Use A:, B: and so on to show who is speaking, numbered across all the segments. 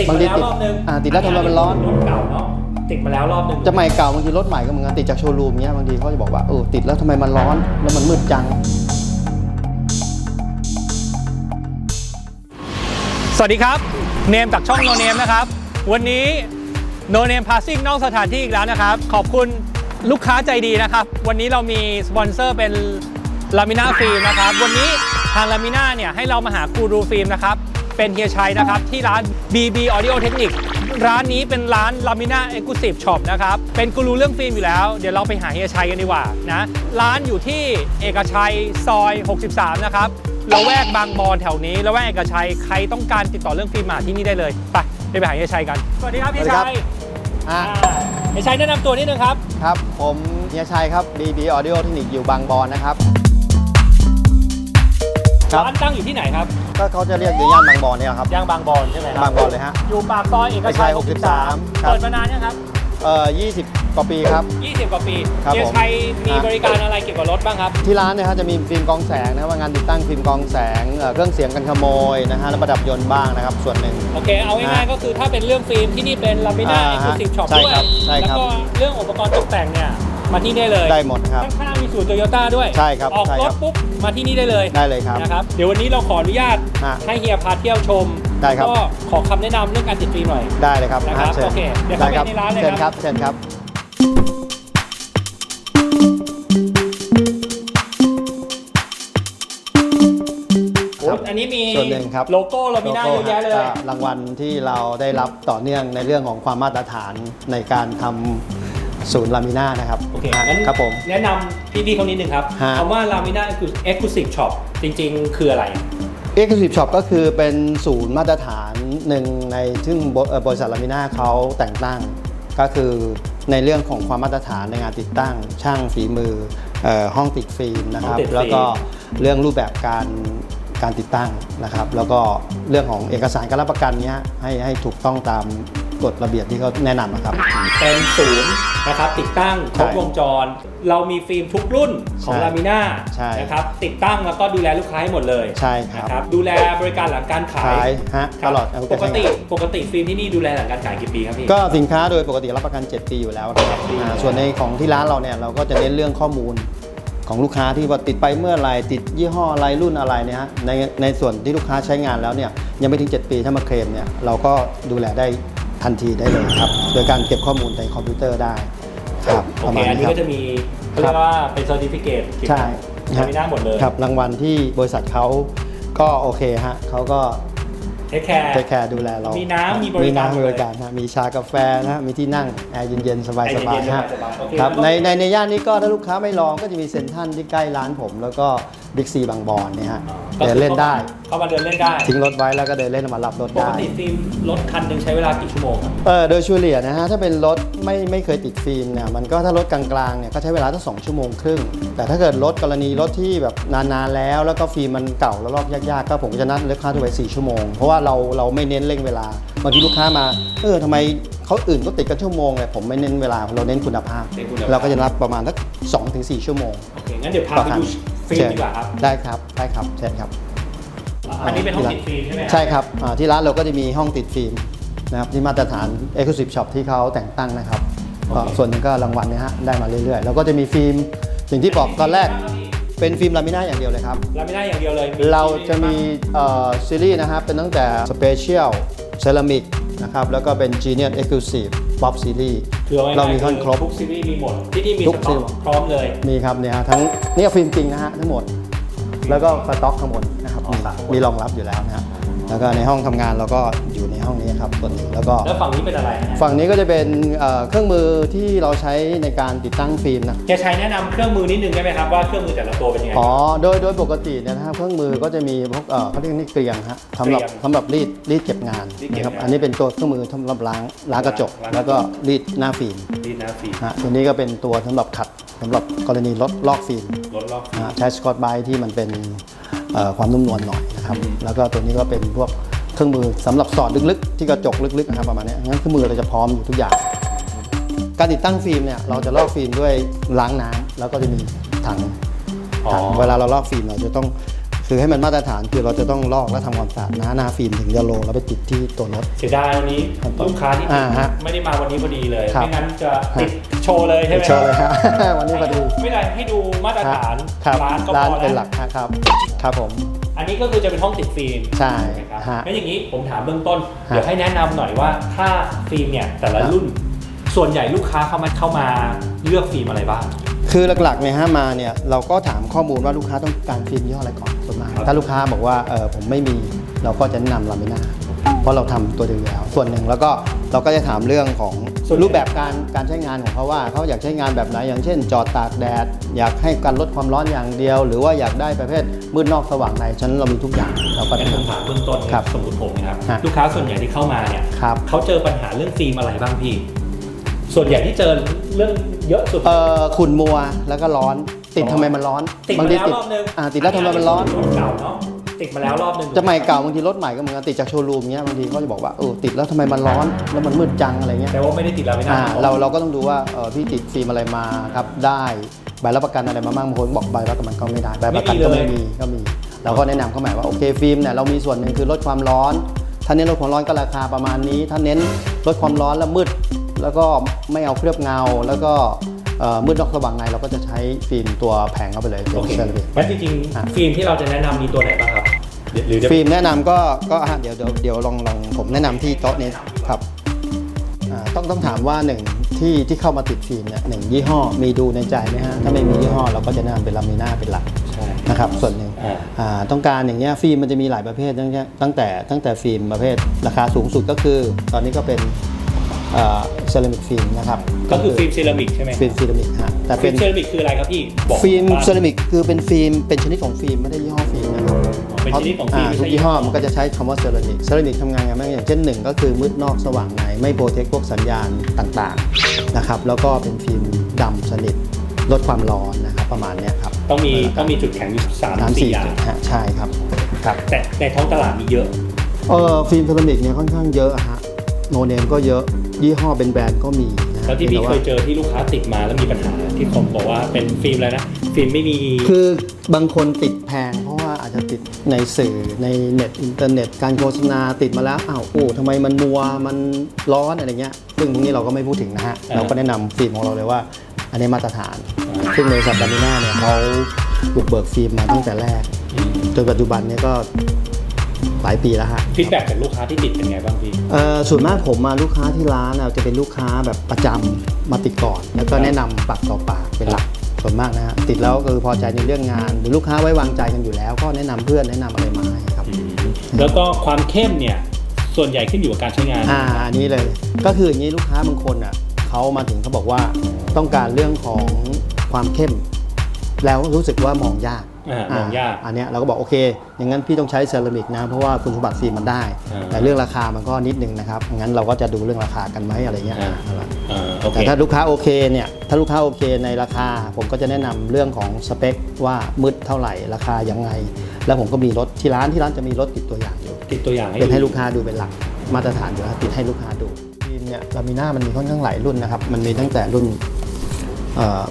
A: ติด
B: บาง
A: มา
B: ที
A: แล้ว
B: ติด
A: รอบนึง
B: อ่าติดแล้วทำไมมันร้อน
A: รถเก่าเนาะติดมาแล้วรอบนึง
B: จะใหม่เก่าบางทีรถใหม่ก็เหมือนกันติดจากโชว์รูมเนี้ยบางทีเขาจะบอกว่าเออติดแล้วทำไมมันร้อนแล้วมันมืดจัง
A: สวัสดีครับ เนมจากช่องโนเนมนะครับ วันนี้โนเนมพาสซิ่งนอกสถานที่อีกแล้วนะครับ ขอบคุณลูกค้าใจดีนะครับ วันนี้เรามีสปอนเซอร์เป็นลามิน่าฟิล์มนะครับ วันนี้ทางลามิน่าเนี่ยให้เรามาหากูรูฟิล์มนะครับ เป็นเฮียชัยนะครับ ที่ร้าน BB Audio Technic ร้านนี้เป็นร้าน Lamina Exclusive Shop นะครับ เป็นกูรูเรื่องฟิล์มอยู่แล้ว เดี๋ยวเราไปหาเฮียชัยกันดีกว่านะ ร้านอยู่ที่เอกชัยซอย 63 นะครับละแวกบางบอนแถวนี้ละแวกเอกชัยใครต้องการติดต่อเรื่องฟิล์มมาที่นี่ได้เลยไปไปไปหาเฮียชัยกัน สวัสดีครับเฮีย
B: สวัสดีครั
A: ชั
B: บ
A: ย
B: อะ
A: อ่าเฮียชัยแนะนำตัวนิดนึงครับ
B: ครับ ผมเฮียชัยครับ BB Audio Technic อยู่บางบอนนะครับครับ
A: ร้านตั้งอยู่ที่ไหนครับ
B: ก็เขาจะเรียกอยู่ย่านบางบอนเนี่ยครับ
A: ย่างบางบอนใช่ไหมครับ
B: บางบอนเลยฮะ
A: อยู่ปากซอยเอกชัย
B: เอกชัย63
A: 63เปิดมานานยังครับ
B: เอ่อ20 กว่าปีครับ
A: 20 กว่าปี
B: ครับ
A: เฮีย
B: ผม
A: ชัยมี
B: อะ
A: บริการอะไรเกี่ยวกับรถบ้างครับ
B: ที่ร้านเนี่ยฮะจะมีฟิล์มกรองแสงนะครับว่างานติดตั้งฟิล์มกรองแสงเอ่อเครื่องเสียงกันขโมยนะฮะและประดับยนต์บ้างนะครับ ส่วนหนึ่ง
A: โอเค เอาง่ายๆก็คือถ้าเป็นเรื่องฟิล์มที่นี่เป็น Lamina
B: อ่าฮะ
A: Exclusive Shop
B: ใช่
A: ด้วย
B: ครับใช่
A: แล้ว
B: ครับ
A: ก็เรื่องอุปกรณ์ตกแต่งเนี่ย มาที่นี่ได้เลย
B: ได้หมดครับ
A: ข้างๆมีศูนย์โตโยต้าด้วย
B: ใช่ครับ
A: ออก
B: ใช่
A: ร
B: ครั
A: ถ
B: บ
A: ปุ๊บมาที่นี่ได้เลย
B: ได้เลยครับ
A: นะครับเดี๋ยววันนี้เราขออนุญาต
B: ฮะ
A: ให้เฮียพาเที่ยวชม
B: ได้ครับ
A: ก็ขอคำแนะนำเรื่องการติดฟิล์มหน่อย
B: ได้เลยครับ
A: นะครับ
B: ฮะชิญ
A: โอเคเดี๋ยว
B: ได้
A: เข้าไปในร้านเลย
B: เชิญ
A: ค
B: ค
A: รั
B: รับ บเชิญครับ
A: โอ้อันนี้มี
B: ส่วนหนึ่งครับ
A: โลโก้ Lamina เยอะแยะเลย
B: ก็รางวัลที่เราได้รับต่อเนื่องในเรื่องของความมาตรฐานในการทำ ศูนย์ลามิน่านะครับ
A: โอเคงั้น
B: ครับผม
A: แนะนำพี่ๆเขานิดนึงครับ
B: ฮะ
A: คำว่า Lamina Exclusive Shop จริง ๆ คืออะไร
B: Exclusive Shop ก็คือเป็นศูนย์มาตรฐานหนึ่งในซึ่งบเอ่อบริษัทลามิน่าเขาแต่งตั้ง ก็คือในเรื่องของความมาตรฐานในงานติดตั้ง ช่างฝีมือเอ่อห้องติดฟิล์มนะครับ
A: ห้องติดฟิล์ม
B: แล้วก็เรื่องรูปแบบการการติดตั้งนะครับ แล้วก็เรื่องของเอกสารการรับประกันเนี้ยให้ให้ถูกต้องตาม กฎระเบียบที่เขาแนะนำนะครับ
A: เป็นศูนย์นะครับติดตั้งครบ
B: ใช่
A: วงจร เรามีฟิล์มทุกรุ่นของ
B: ใช่
A: ลามิน่า
B: ใช่
A: นะครับติดตั้งแล้วก็ดูแลลูกค้าให้หมดเลย
B: ใช่ครับ
A: นะครับดูแลบริการหลังการขา
B: ขายยฮะ
A: ครั
B: ต
A: บ
B: ลอดเอา
A: ปกติปกติฟิล์มที่นี่ดูแลหลังการขายกี่ปีครับพี่
B: ก็สินค้าโดยปกติรับประกัน 7 ปีอยู่แล้วครับ
A: ปี
B: อ่าส่วนในของที่ร้านเราเนี่ยเราก็จะเน้นเรื่องข้อมูลของลูกค้าที่ว่าติดไปเมื่อไหรติดยี่ห้ออะไรรุ่นอะไรเนี่ยฮะในในส่วนที่ลูกค้าใช้งานแล้วเนี่ยยังไม่ถึง 7 ปีถ้ามาเคลมเนี่ยเราก็ดูแลได้ ทันทีได้เลยครับ โดยการเก็บข้อมูลในคอมพิวเตอร์ได้ครับ
A: โอ
B: ประ
A: เค
B: มาณ
A: อัน
B: นี้
A: นี้
B: ครั
A: ก็
B: บ
A: จะมีเรียกว่าเป็น certificate เกี่ยว
B: ใช่
A: กับลามิน่าหมดเลย
B: ครับรางวัลที่บริษัทเขาก็โอเคฮะเขาก็
A: เทคแคร์
B: เทคแคร์ดูแลเรา
A: มี
B: มี
A: น้ำมีบริการ
B: น้ำมีบริการฮะมีชากาแฟนะฮะมีที่นั่ง แอร์เย็นๆ สบาย
A: แอร์
B: ๆ
A: เย็นๆ
B: ฮะ
A: สบายๆโอเค
B: ครับ
A: แล้วก็
B: ในในในย่านนี้ก็ถ้าลูกค้าไม่ลองก็จะมีเซ็นทรัลที่ใกล้ร้านผม แล้วก็บิ๊กซีบางบอนเนี่ยฮะ
A: ก็
B: เดิ
A: คื
B: น
A: อ
B: เล่นได้
A: เข้ามาเดินเล่นได้
B: ทิ้งรถไว้แล้วก็เดินเล่นมารับรถ
A: ปก
B: ได้
A: ติฟิล์มรถคันหนึ่งใช้เวลากี่ชั่วโมงครับ
B: เออโดยเฉลี่ยนะฮะถ้าเป็นรถไม่ไม่เคยติดฟิล์มเนี่ยมันก็ถ้ารถกลางๆเนี่ยก็ใช้เวลาตั้งสองชั่วโมงครึ่ง แต่ถ้าเกิดรถกรณีรถที่แบบนานๆแล้ว แล้วก็ฟิล์มมันเก่าแล้วลอกยากๆก็ผมก็จะนัดลูกค้าทั่วไปสี่ชั่วโมง เพราะว่าเราเราไม่เน้นเร่งเวลาบางทีลูกค้ามาเออทำไมเขาอื่นก็ติดกันชั่วโมงเลยผมไม่เน้นเวลาเราเน้นคุณภาพ
A: เน้นคุณภาพ
B: เราก็จะรับประมาณสักสองถึงสี่ชั่วโมง
A: โอเคงั้นเดี๋ยวพา
B: ต่อ
A: ไป
B: ครั้ง
A: ดู ฟิล์มดีกว่าครับ
B: ได้ครับได้ครับเชิญครับ
A: อันนี้เป็นห้องติดฟิล์มใช่ไหม
B: ใช่ครับอ่าที่ร้านเราก็จะมีห้องติดฟิล์มนะครับที่มาตรฐาน Exclusive Shop ที่เขาแต่งตั้งนะครับก็ส่วนหนึ่งก็รางวัลเนี่ยฮะได้มาเรื่อยๆ แล้วก็จะมีฟิล์มอย่างที่บอกตอนแรกเป็นฟิล์มลามิน่าอย่างเดียวเลยครับ
A: ลามิน่าอย่างเดียวเลย
B: เราจะมีเอ่อซีรีส์นะครับเป็นตั้งแต่ Special Ceramic นะครับแล้วก็เป็น Genius Exclusive Pop Series
A: คือเอาง่ายๆ
B: เรามีค่อนครบ
A: ทุกซีรีส์มีหมด ที่นี่มี
B: ทุ
A: ส
B: ก
A: ต็อก
B: ซีรีส์
A: พร้อมเลย
B: มีครับเนี่ยฮะทั้งนี่ฟิล์มจริงนะฮะทั้งหมด แล้วก็สต็อกทั้งหมดนะครับ
A: อ๋อ
B: มี
A: สามคน
B: มีรองรับอยู่แล้วนะฮะ แล้วก็ในห้องทำงานเราก็อยู่ในห้องนี้ครับส่วนหนึ่งแล้วก็
A: แล้วฝั่งนี้เป็นอะไรฮะ
B: ฝั่งนี้ก็จะเป็นเอ่อเครื่องมือที่เราใช้ในการติดตั้งฟิล์มนะ
A: จะใช้แนะนำเครื่องมือนิดนึงได้ไหมครับว่าเครื่องมือแต่ละตัวเป็นยังไง
B: อ๋อ โดย โดยปกติเนี่ยนะครับเครื่องมือก็จะมีพวกเอ่อเขาเรียกนี่เกลียงฮะสำหรับ
A: เกลียง
B: สำหรับรีดรีดเก็บงาน
A: รีดเก็บ
B: นะครับ
A: งาน
B: อันนี้เป็นตัวเครื่องมือสำหรับล้างล้างกระจก
A: ล้างกระจก
B: แล้วก็รีดหน้าฟิล์ม
A: ดีนะฟิล์ม
B: ฮะตัวนี้ก็เป็นตัวสำหรับขัดสำหรับกรณีลดลอกฟิล์ม
A: ลดรอบ
B: นะฮะใช้สกอตไบท์ที่มันเป็นเอ่อ ความนุ่มนวลหน่อยนะครับแล้วก็ตัวนี้ก็เป็นพวกเครื่องมือสำหรับสอดลึกๆ ที่กระจกลึกๆนะครับประมาณเนี้ยงั้นเครื่องมือเราจะพร้อมอยู่ทุกอย่าง การติดตั้งฟิล์มเนี่ยเราจะลอกฟิล์มด้วยล้างน้ำแล้วก็จะมีถัง
A: อ๋อ
B: ถังเวลาเราลอกฟิล์มเราจะต้อง คือให้มันมาตรฐานคือเราจะต้องลอกและทำความสะอาดหน้าหน้าฟิล์มถึงจะโลแล้วไปติดที่ตัวรถ
A: เสียดายวันนี้
B: ขั้นตอน
A: ลูกค้าที่
B: อ่าฮะ
A: ไม่ได้มาวันนี้พอดีเลย
B: ครับ
A: ไม่งั้นจะติดโชว์เลยใช่ไหม
B: โชว์เลยฮะ วันนี้พอดี
A: ไม่ได้ให้ดูมาตรฐาน
B: ครับ
A: ร้านก็
B: ร้าน
A: พอ
B: เป็นห
A: แล้
B: ลั
A: ว
B: กฮะครับ ครับผม
A: อันนี้ก็คือจะเป็นห้องติดฟิล์ม
B: ใช่
A: ไหมครับ
B: ฮะ
A: งั้นอย่างนี้ผมถามเบื้องต้น
B: ฮะ
A: เดี๋ยวให้แนะนำหน่อยว่าถ้าฟิล์มเนี่ยแต่ละ
B: ครับ
A: รุ่น ส่วนใหญ่ลูกค้าเข้ามาเข้ามาเลือกฟิล์มอะไรบ้าง
B: คือหลักๆเนี่ยฮะมาเนี่ยเราก็ถามข้อมูลว่าลูกค้าต้องการฟิล์มยี่ห้ออะไรก่อน ส่วนมาก
A: ครับ
B: ถ้าลูกค้าบอกว่าเออผมไม่มีเราก็จะแนะนำลามิน่าเพราะเราทำตัวเดียวอยู่แล้ว ส่วนหนึ่งแล้วก็เราก็จะถามเรื่องของรูปแบบการการใช้งานของเขาว่าเขาอยากใช้งานแบบไหนอย่างเช่น จอดตากแดด อยากให้การลดความร้อนอย่างเดียว หรือว่าอยากได้ประเภทมืดนอกสว่างในฉะนั้นเรามีทุกอย่างเราก็
A: งั้น
B: แนะ
A: ผม
B: นำ
A: ถามเบื้องต้น
B: ครับ
A: สมมติผมนะครับ
B: ฮะ
A: ลูกค้าส่วนใหญ่ที่เข้ามาเนี่ย
B: ครับ
A: เขาเจอปัญหาเรื่องฟิล์มอะไรบ้างพี่ ส่วนใหญ่ที่เจอเรื่องเยอะสุด
B: เอ่อขุ่นมัวแล้วก็ร้อน ติดทำไมมันร้อน
A: ติด
B: บาง
A: มา
B: ที
A: แล้ว
B: ติด
A: รอบนึง
B: อ่าติดแล้วทำไมมันร้อน
A: เก่าเนาะติดมาแล้วรอบนึง
B: จะใหม่เก่าบางทีรถใหม่ก็เหมือนกันติดจากโชว์รูมเงี้ยบางทีเขาจะบอกว่าเออติดแล้วทำไมมันร้อนแล้วมันมืดจังอะไรเงี้ย
A: แต่ว่าไม่ได้ติดแล้วไม่ได้
B: อ่าเราเราก็ต้องดูว่าเออพี่ติดฟิล์มอะไรมาครับได้ใบรับประกันอะไรมาบ้างบางคนบอกใบรับประกันก็ไม่ได้ใบประกันก็ไม่มีก็มีเราก็แนะนำเขาหมายว่าโอเคฟิล์มเนี่ยเรามีส่วนหนึ่งคือลดความร้อนถ้าเน้นลดความร้อนก็ราคาประมาณนี้ ถ้าเน้นลดความร้อนแล้วมืด แล้วก็ไม่เอาเคลือบเงาแล้วก็เอ่อ มืดนอกสว่างในเราก็จะใช้ฟิล์มตัวแพงเข้าไปเลยเป็
A: โอนเค
B: เซรามิก
A: งั้นจริง
B: อะ
A: ๆ ฟิล์มที่เราจะแนะนำมีตัวไหนบ้างครับหรือหรือจะ
B: ฟิล์มแนะนำก็ก็อะเดี๋ยวเดี๋ยวเดี๋ยวลองลองผมแนะนำที่โต๊ะนี้ครับอ่าต้องต้องถามว่าหนึ่งที่ที่เข้ามาติดฟิล์มเนี่ยหนึ่งยี่ห้อมีดูในใจไหมฮะถ้าไม่มียี่ห้อเราก็จะแนะนำเป็นลามิน่าเป็นหลัก
A: ใช่
B: นะครับส่วนหนึ่ง
A: อ่า
B: อ่าต้องการอย่างเงี้ยฟิล์มมันจะมีหลายประเภทตั้งแต่ตั้งแต่ตั้งแต่ฟิล์มประเภทราคาสูงสุดก็คือ ตอนนี้ก็เป็น เซรามิกฟิล์มนะครับ
A: ก็คือฟิล์มเซรามิกใช่ไหม
B: ฟิล์มเซรามิกฮะแต่
A: ฟิ
B: เป็
A: ล์
B: น
A: มเซรามิกคืออะไรครับพี่บอก
B: ฟิล์ม
A: บ้าง
B: เซรามิกคือเป็นฟิล์มเป็นชนิดของฟิล์มไม่ได้ยี่ห้อฟิล์มนะครับ
A: เป็นชนิดของฟิล์มาไม่
B: ทุ
A: ใช่
B: กยี่ห้อมันก็จะใช้คำว่าเซรามิกเซรามิกทำงานยังไงบ้างอย่างเช่นหนึ่งก็คือมืดนอกสว่างในไม่โปรเทคพวกสัญญาณต่างๆนะครับแล้วก็เป็นฟิล์มดำสนิทลดความร้อนนะครับประมาณเนี้ยครับ
A: ต้องมีต้องมีจุดแข็งอยู่สาม
B: สาม
A: สี่
B: สี่
A: อย่าง
B: จุดฮะใช่ครับครับ
A: แต่ในท้องตลาดมีเยอะ
B: เออฟิล์มเซรามิกเนี่ยค่อนข้างเยอะอะฮะโนเนมก็เยอะ ยี่ห้อเป็นแบรนด์ก็มีนะฮะ
A: แล้วที่พี่
B: แต่
A: เคยเจอที่ลูกค้าติดมาแล้วมีปัญหาที่ผมบอกว่าเป็นฟิล์มอะไรนะฟิล์มไม่มี
B: คือบางคนติดแพง เพราะว่าอาจจะติดในสื่อในเน็ตอินเทอร์เน็ต การโฆษณาติดมาแล้วอ้าวโอ้ทำไมมันมัวมันร้อนอะไรเงี้ยซึ่งตรงนี้เราก็ไม่พูดถึงนะฮะ
A: อ่า
B: เราก็แนะนำฟิล์มของเราเลยว่า อันนี้มาตรฐาน
A: อ่า
B: ซึ่งบริษัทดามิน่าเนี่ยเขาบุกเบิกฟิล์มมาตั้งแต่แรก จนปัจจุบันเนี่ยก็ หลายปีแล้วฮะ
A: ฟีดแบ็กจากลูกค้าที่ติดเป็นไงบ้างพี่
B: เอ่อส่วนมากผมมาลูกค้าที่ร้านน่ะจะเป็นลูกค้าแบบประจำมาติดก่อน แล้วก็แนะนำปากต่อปากเป็นหลักส่วนมากนะฮะติดแล้วก็คือพอใจในเรื่องงาน หรือลูกค้าไว้วางใจกันอยู่แล้ว ก็แนะนำเพื่อนแนะนำอะไรมาให้ครับ
A: แล้วก็ความเข้มเนี่ย ส่วนใหญ่ขึ้นอยู่กับการใช้งาน
B: อ่าอันนี้เลยก็คืออย่างนี้ลูกค้าบางคนอะเขามาถึงเขาบอกว่าต้องการเรื่องของความเข้ม แล้วรู้สึกว่ามองยาก
A: อ่ามองยาก
B: อันเนี้ยเราก็บอกโอเค อย่างนั้นพี่ต้องใช้เซรามิกนะเพราะว่าคุณสมบัติฟิล์มมันได้
A: อ่า
B: แต่เรื่องราคามันก็นิดนึงนะครับงั้นเราก็จะดูเรื่องราคากันไหมอะไรเงี้ย
A: อ่า
B: เอาละ
A: อ่าโอเค
B: แต่ถ้าลูกค้าโอเคเนี่ยถ้าลูกค้าโอเคในราคา ผมก็จะแนะนำเรื่องของสเปคว่ามืดเท่าไหร่ราคายังไง แล้วผมก็มีรถที่ร้านที่ร้านจะมีรถติดตัวอย่างอยู่
A: ติดตัวอย่างให้
B: เป็นให้
A: ดู
B: ลูกค้าดูเป็นหลักมาตรฐานอยู่แล้วติดให้ลูกค้าดูฟิล์มเนี่ยลามิน่ามันมีค่อนข้างหลายรุ่นนะครับ มันมีตั้งแต่รุ่น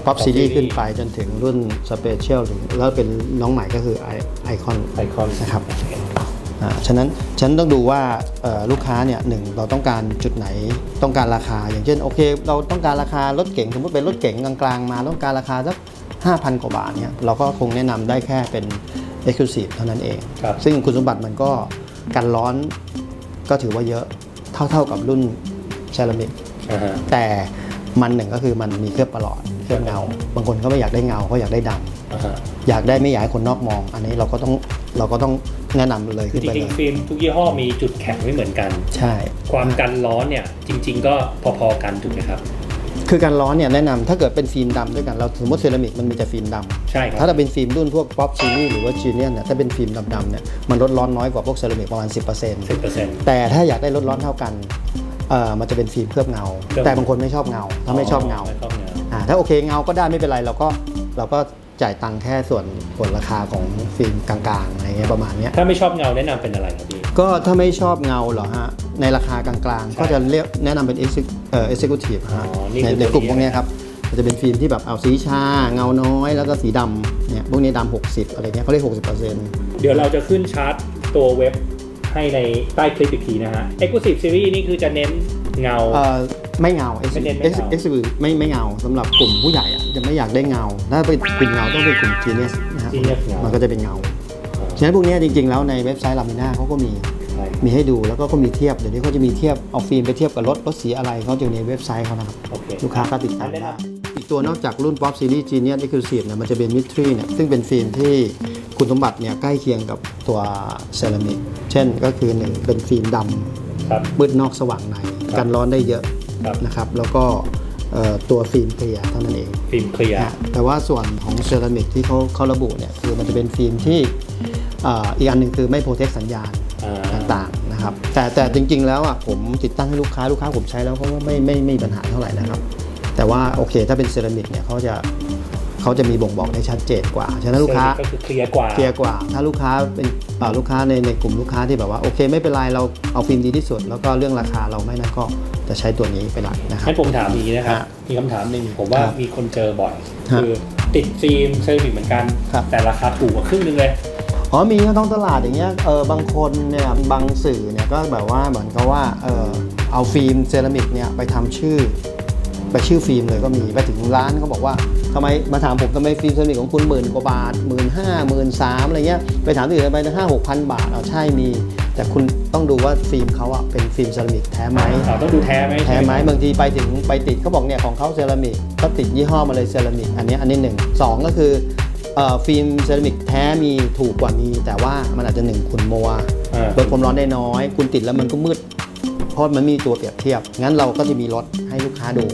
B: ป๊อปซีรีส์ขึ้นไปจนถึงรุ่นสเปเชียลแล้วเป็นน้องใหม่ก็คือไอคอน
A: ไอคอน
B: นะครับอ่าฉะนั้นฉันต้องดูว่าเอ่อลูกค้าเนี่ยหนึ่งเราต้องการจุดไหนต้องการราคา อย่างเช่นโอเค เราต้องการราคารถเก๋งสมมติเป็นรถเก๋งกลางๆมาต้องการราคาสัก5,000 กว่าบาทเนี่ยเราก็คงแนะนำได้แค่เป็น Exclusive เท่านั้นเอง
A: ครับ
B: ซึ่งคุณสมบัติมันก็กันร้อนก็ถือว่าเยอะเท่าๆกับรุ่นเซรามิก
A: อ่าฮะ
B: แต่ มันหนึ่งก็คือมันมีเคลือบประหลอดเคลือบเงา บางคนก็ไม่อยากได้เงาเขาอยากได้ดำ
A: อ่าฮะ
B: อยากได้ไม่อยากให้คนนอกมอง อันนี้เราก็ต้องเราก็ต้องแนะนำเลย
A: คือ
B: ขึ้น
A: จ
B: ไป
A: ริ
B: เล
A: ง
B: ย
A: ๆฟิล์มทุกยี่ห้อมีจุดแข็งไม่เหมือนกัน
B: ใช่
A: ความกันร้อนเนี่ยจริง ๆ ก็พอๆกันถูกไหมครับ
B: คือการร้อนเนี่ยแนะนำถ้าเกิดเป็นฟิล์มดำด้วยกันเราสมมติเซรามิกมันมีแต่ฟิล์มดำ
A: ใช่ค
B: ถ้า
A: รับ
B: เราเป็นฟิล์มรุ่นพวกป๊อปซีรีส์หรือว่าจีเนียนเนี่ยถ้าเป็นฟิล์มดำๆเนี่ยมันลดร้อนน้อยกว่าพวกเซรามิกประมาณ 10%
A: สิบเปอร์เซ็นต์
B: แต่ถ้าอยากได้ลดร้อนเท่ากัน เอ่อมันจะเป็นฟิล์มเคลือบเงา
A: เคลือบ
B: แต่บางคนไม่ชอบเงาถ้าไม่ชอบเงา
A: ไม่ชอบเงา
B: อ่าถ้าโอเคเงาก็ได้ไม่เป็นไรเราก็เราก็จ่ายตังค์แค่ส่วนส่วนราคาของฟิล์มกลางๆอะไรเงี้ยประมาณเนี้ย
A: ถ้าไม่ชอบเงาแนะนำเป็นอะไรครับพี่
B: ก็ถ้าไม่ชอบเงาเหรอฮะ ในราคากลาง
A: ใช่
B: ๆ ก็จะเรียกแนะนำเป็น exec- เอ่อ executive ฮะ
A: อ๋อนี่
B: ใน
A: คือ
B: ในกลุ่ม
A: ตัวนี้
B: พวกเนี้ยครับมันจะเป็นฟิล์มที่แบบเอาสีชา เงาน้อย แล้วก็สีดำเนี่ยพวกนี้ดำ60 อะไรเงี้ยเขาเรียก 60%
A: เดี๋ยวเราจะขึ้นชาร์ตตัวเว็บ ให้ในใต้คลิปอีกทีนะฮะ Exclusive Series นี่คือจะเน้นเงา
B: เอ่อไม่เงา X
A: ไม่เน้นไม่
B: X
A: เงา
B: X ไม่ไม่เงาสำหรับกลุ่มผู้ใหญ่อะจะไม่อยากได้เงา ถ้าเป็นกลุ่มเงาต้องเป็นกลุ่ม Genius นะครับ
A: Genius เงามั
B: มันก็จะเป็นเงา ฉะนั้นพวกเนี้ยจริง ๆ แล้วในเว็บไซต์ลามิน่าเขาก็มี
A: ใช่
B: มีให้ดูแล้วก็ก็มีเทียบ เดี๋ยวนี้เขาจะมีเทียบเอาฟิล์มไปเทียบกับรถรถสีอะไรเขาจะอยู่ในเว็บไซต์เขานะครับ
A: โอเค
B: ลูกค้าก็ติดตาม
A: อันนี้
B: ได้
A: นะ
B: อีก ตัวนอกจากรุ่น Pop Series Genius Exclusive เนี่ยมันจะเป็นมิทรีเนี่ยซึ่งเป็นฟิล์มที่คุณสมบัติเนี่ยใกล้เคียงกับตัวเซรามิกเช่นก็คือหนึ่งเป็นฟิล์มด
A: ครับำ
B: มืดนอกสว่างใน
A: ครับ
B: กันร้อนได้เยอะ
A: ครับ
B: นะครับ แล้วก็เอ่อตัวฟิล์มเคลียร์เท่านั้นเอง
A: ฟิล์มเคลียร์
B: นะแต่ว่าส่วนของเซรามิกที่เขาเขาระบุเนี่ยคือมันจะเป็นฟิล์มที่เอ่ออีกอันหนึ่งคือไม่โปรเทคสัญญาณ
A: อ่า
B: ต่างๆนะครับแต่แต่จริงๆแล้วอะผมติดตั้งให้ลูกค้าลูกค้าผมใช้แล้วเขาก็ไม่ไม่ไม่มีปัญหาเท่าไหร่นะครับ แต่ว่าโอเค ถ้าเป็นเซรามิกเนี่ยเขาจะเขาจะมีบ่งบอกได้ชัดเจนกว่า ฉะนั้นลูกค้า
A: ก็คือเคลียร์กว่า
B: เคลียร์กว่า ถ้าลูกค้าเป็นเอ่อลูกค้าในในกลุ่มลูกค้าที่แบบว่าโอเค ไม่เป็นไรเราเอาฟิล์มดีที่สุด แล้วก็เรื่องราคาเราไม่นั่นก็จะใช้ตัวนี้เป็นหลักนะครับ
A: ให้ผมถามอย่างนี้นะครับ
B: ฮะ
A: มีคำถามหนึ่งผมว่า
B: ครับ
A: มีคนเจอบ่อย
B: ฮะ
A: คือติดฟิล์มเซรามิกเหมือนกัน
B: ครับ
A: แต่ราคาถูกกว่าครึ่งหนึงเลย
B: อ๋อมีทั้งท้องตลาดอย่างเงี้ยเออบางคนเนี่ยบางสื่อเนี่ยก็แบบว่าเหมือนกับว่าเออเอาฟิล์มเซรามิกเนี่ยไปทำชื่อ ไปชื่อฟิล์มเลยก็มีไปถึงร้านเขาบอกว่าทำไมมาถามผมทำไมฟิล์มเซรามิกของคุณหมื่นกว่าบาทหมื่นห้าหมื่นสามอะไรเงี้ยไปถามที่อื่นไปห้าหกพันบาทเอาใช่มี แต่คุณต้องดูว่าฟิล์มเขาอะเป็นฟิล์มเซรามิกแท้ไหม
A: เราต้องดูแท้ไหม
B: แท้ไหมบางทีไปถึงไปติดเขาบอกเนี่ยของเขาเซรามิกก็ติดยี่ห้อมาเลยเซรามิกอันนี้อันนี้หนึ่งสองก็คือเอ่อฟิล์มเซรามิกแท้มีถูกกว่ามี แต่ว่ามันอาจจะหนึ่งคุณมัว
A: อ่า
B: ลดความร้อนได้น้อย คุณติดแล้วมันก็มืดเพ ราะมันมีตัวเปรียบเทียบ งั้นเราก็จะมีรถให้ลูกค้าดู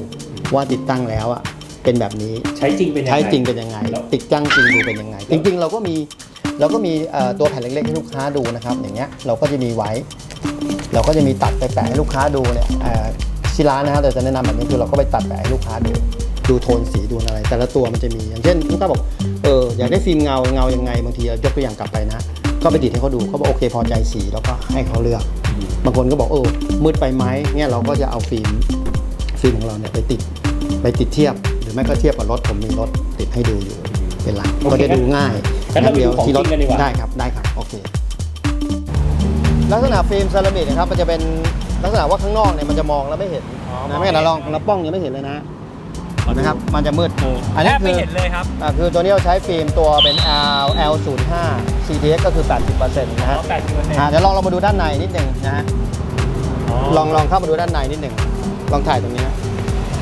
B: ว่าติดตั้งแล้วอะเป็นแบบนี้
A: ใช้จริงเป็นยังไง
B: ใช้จริงเป็นยังไง
A: แล้ว
B: ติดตั้งจริงดูเป็นยังไง จริง ๆ เราก็มีเราก็มีเอ่อตัวแผ่นเล็กๆให้ลูกค้าดูนะครับ อย่างเงี้ยเราก็จะมีไว้ เราก็จะมีตัดไปแปะให้ลูกค้าดูเนี่ยเอ่อที่ร้านนะครับเราจะแนะนำแบบนี้คือเราก็ไปตัดแปะให้ลูกค้าดูดูโทนสีดูอะไร แต่ละตัวมันจะมีอย่างเช่นลูกค้าบอกเอออยากได้ฟิล์มเงาเงายังไงบางทีเรายกตัวอย่างกลับไปนะ ก็ไปติดให้เขาดูเขาบอกโอเคพอใจสีแล้วก็ให้เขาเลือก บางคนก็บอกเออมืดไปไหมเนี่ยเราก็จะเอาฟิล์มฟิล์มของเราเนี่ยไปติดไปติดเทียบ หรือไม่ก็เทียบกับรถผมมีรถติดให้ดูอยู่เป็นหลัก
A: โอเค
B: ก็จะดูง่าย
A: งั้นเราไปดูของจริงกันดีกว่า
B: ได้ครับได้ครับโอเคลักษณะฟิล์มเซรามิกนะครับมันจะเป็นลักษณะว่าข้างนอกเนี่ยมันจะมองแล้วไม่เห็น
A: อ๋อ
B: นะไม่งั้นเราลองเราป้องยังไม่เห็นเลยนะ นะครับมันจะมืดอัน
A: แท
B: นี้
A: บไม่
B: คือ
A: เห็นเลยครับ
B: อ่าคือตัวนี้เราใช้ฟิล์มตัวเป็น L L 0 5 CTX ก็คือ 80%นะฮะ
A: แปดสิบเปอร์เซ็นต์
B: อ่าเดี๋ยวลองเรามาดูด้านในนิดหนึ่งนะฮะลองลองเข้ามาดูด้านในนิดหนึ่งลองถ่ายตรงนี้นะ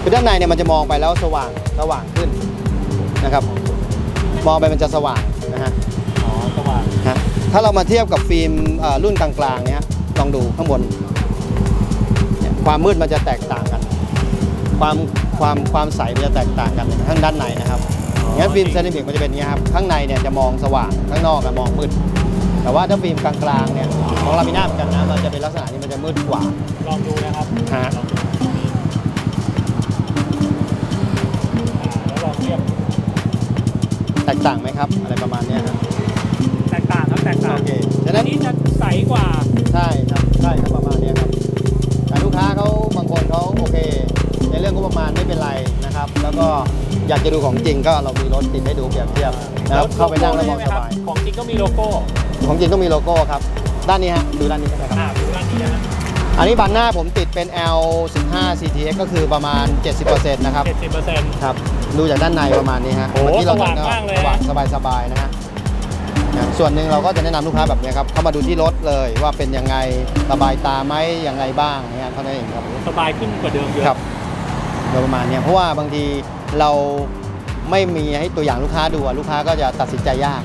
B: คือด้านในเนี่ยมันจะมองไปแล้วสว่างสว่างขึ้นนะครับ มองไปมันจะสว่างนะฮะ
A: อ๋อสว่าง
B: ฮะถ้าเรามาเทียบกับฟิล์มเอ่อรุ่นกลางๆเนี่ยลองดูข้างบนเนี่ยความมืดมันจะแตกต่างกัน ความ ความความใสมันจะแตกต่างกันข้างด้านในนะครับงั้นฟิล์มเซรามิกมันจะเป็นอย่างนี้ครับข้างในเนี่ยจะมองสว่างข้างนอกอะมองมืดแต่ว่าถ้าฟิล์มกลางๆเนี่ยของลามิน่าเหมือนกันนะมันจะเป็นลักษณะที่มันจะมืดกว่า
A: ลองดูนะครับ
B: ฮะ
A: ลองดูอ่าแล้วลองเทียบ
B: แตกต่างไหมครับ อะไรประมาณเนี้ยครับ
A: แตกต่างครับแตกต่าง
B: โอเคดัง
A: อั
B: นั้นน
A: นี้จะใสกว่า
B: ใช่ครับใช่ครับประมาณเนี้ยครับแต่ลูกค้าเขาบางคนเขาโอเค ในเรื่องงบประมาณไม่เป็นไรนะครับ แล้วก็อยากจะดูของจริงก็เรามีรถติดให้ดูเปรียบเทียบนะครับเข้าไปนั่งแล้วมองสบาย
A: ของจริงก็มีโลโก้
B: ของจริงต้องมีโลโก้ครับ ด้านนี้ฮะดูด้านนี้ก็ได้ครับ
A: อ่าดูด้านนี้นะ
B: อันนี้บันหน้าผมติดเป็น L 15 CTX ก็คือประมาณ 70%นะครับ
A: เจ็ดสิบเปอร์เซ็นต์
B: ครับดูจากด้านในประมาณนี้ฮะ
A: โอ้โห
B: เมื่กี้เรา
A: สว่างมากเลยนะ
B: สว่างสบายๆนะฮะนะส่วนหนึ่งเราก็จะแนะนำลูกค้าแบบนี้ครับเข้ามาดูที่รถเลยว่าเป็นยังไงระบายตาไหมยังไงบ้างเนี่ยเท่านั้นเองครับ
A: สบายขึ้นกว่าเดิมเยอะ
B: ครับ โดยประมาณเนี้ยเพราะว่าบางทีเราไม่มีให้ตัวอย่างลูกค้าดูอะลูกค้าก็จะตัดสินใจยาก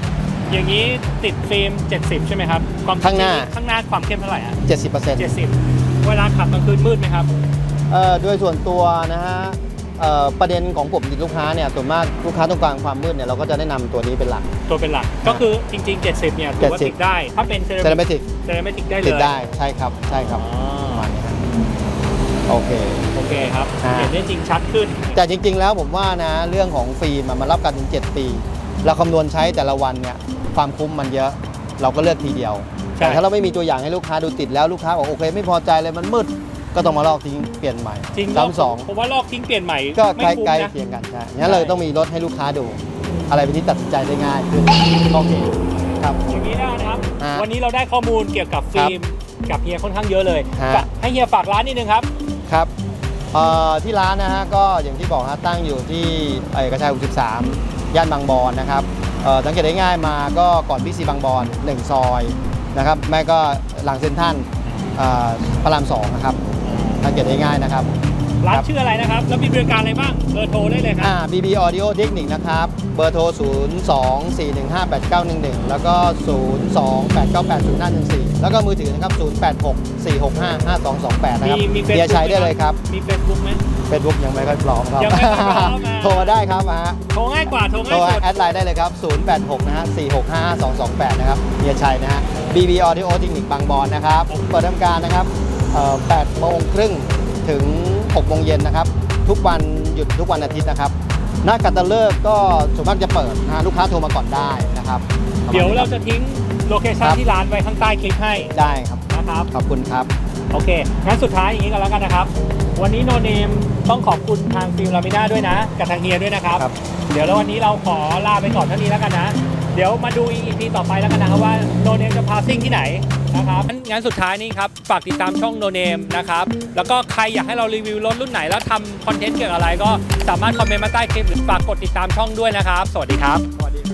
A: อย่างนี้ติดฟิล์ม 70 ใช่ไหมครับความ
B: ข้างหน้า
A: ข้างหน้าความเข้มเท่าไหร่อะ
B: 70%
A: 70 เวลาขับกลางคืนมืดไหมครับ
B: เอ่อโดยส่วนตัวนะฮะเอ่อประเด็นของผมลูกค้าเนี่ยส่วนมากลูกค้าต้องการความมืดเนี่ยเราก็จะแนะนำตัวนี้เป็นหลัก
A: ตัวเป็นหลัก ก็คือจริง ๆ 70 เนี่ยถือว่า
B: 70
A: ติดได้ ถ้าเป็นเซ
B: เซรามิติก
A: เซรามิติกได้เลย
B: ติดได้ใช่ครับใช่ครับ
A: อ๋อ
B: โอเค
A: โอเคครับ
B: อ่า
A: เห็นได้จริงชัดขึ้น
B: แต่จริงๆ แล้วผมว่านะเรื่องของฟิล์มอะมันรับการถึง 7 ปี เราคำนวณใช้แต่ละวันเนี่ยความคุ้มมันเยอะ เราก็เลือกทีเดียว
A: ใช่
B: แต่ถ้าเราไม่มีตัวอย่างให้ลูกค้าดูติดแล้วลูกค้าบอกโอเค ไม่พอใจเลยมันมืดก็ต้องมาลอกทิ้งเปลี่ยนใหม่
A: จริง
B: ซ้ำสอง
A: ผมว่าลอกทิ้งเปลี่ยนใหม่
B: ก็
A: ไม่
B: ใกล้
A: คุ้ม
B: ใกล้
A: นะ
B: เคียงกันใช่งั้นเลยต้องมีรถให้ลูกค้าดู อะไรเป็นที่ตัดสินใจได้ง่ายขึ้นโอเคครับ
A: อย่างนี้นะครับ
B: ฮะ
A: วันนี้เราได้ข้อมูลเกี่ยวกับฟิล์มกับเฮียค่อนข้างเยอะเลย
B: ฮะ
A: ฝากให้เฮียฝากร้านนิดนึงครับ
B: ครับที่ร้านนะฮะก็อย่างที่บอกฮะตั้งอยู่ที่เอกชัย63 ย่านบางบอนนะครับสังเกตได้ง่ายมาก็ก่อนพิซีบางบอน1ซอยนะครับแม่ก็หลังเซ็นทรัลพระรามสองนะครับสังเกตได้ง่ายนะครับ
A: ร้าน
B: ครับ
A: ชื่ออะไรนะครับ แล้วมีบริการอะไรบ้างเบอร์โทรได้เลยครับ
B: อ่า BB Audio Technic นะครับ เบอร์โทร 0 2 4 1 5 8 9 1 1 แล้วก็ 0 2 8 9 8 0 5 1 4 แล้วก็มือถือนะครับ 0 8 6 4 6 5 5 2 2 8 นะครับ
A: มีมี
B: เบียร์ใช้ได้เลยครับ
A: มี Facebook ไหม
B: เฟซบุ๊กยังไม่ค่อยพร้อมครับ
A: ยังไม่ค่อยพร้อมอะ
B: โทรมาได้ครับฮะ
A: โทรง่ายกว่าโทร
B: โทร
A: ง่ายสุด
B: แอดไลน์ได้เลยครับ 086 นะฮะ 465 228 นะครับเบียร์ชัยนะฮะ BB Audio Technic บางบอนนะครับ เปิดทำการนะครับเอ่อ8โมงครึ่งถึง 6โมงเย็นนะครับ ทุกวันหยุดทุกวันอาทิตย์นะครับหน้ากัตเตอร์เลิกก็ส่วนมากจะเปิดนะฮะลูกค้าโทรมาก่อนได้นะครับ
A: เดี๋ยวเราจะทิ้งโลเคชั่น
B: ครับ
A: ที่ร้านไว้ข้างใต้คลิปให้
B: ได้ครับ
A: นะครับ
B: ขอบคุณครับ
A: โอเค งั้นสุดท้ายอย่างนี้กันแล้วกันนะครับ วันนี้โนเนมต้องขอบคุณทางฟิลลามิด้าด้วยนะ กับทางเฮียด้วยนะครับ
B: ครับ
A: เดี๋ยวแล้ววันนี้เราขอลาไปก่อนเท่านี้แล้วกันนะ เดี๋ยวมาดูอีพีต่อไปแล้วกันนะครับว่าโนเนมจะพาซิ่งที่ไหน นะครับงั้นงั้นสุดท้ายนี่ครับฝากติดตามช่องโนเนมนะครับ แล้วก็ใครอยากให้เรารีวิวรถรุ่นไหนแล้วทำคอนเทนต์เกี่ยวกับอะไรก็สามารถคอมเมนต์มาใต้คลิปหรือฝากกดติดตามช่องด้วยนะครับ สวัสดีครับ
B: สวัสดี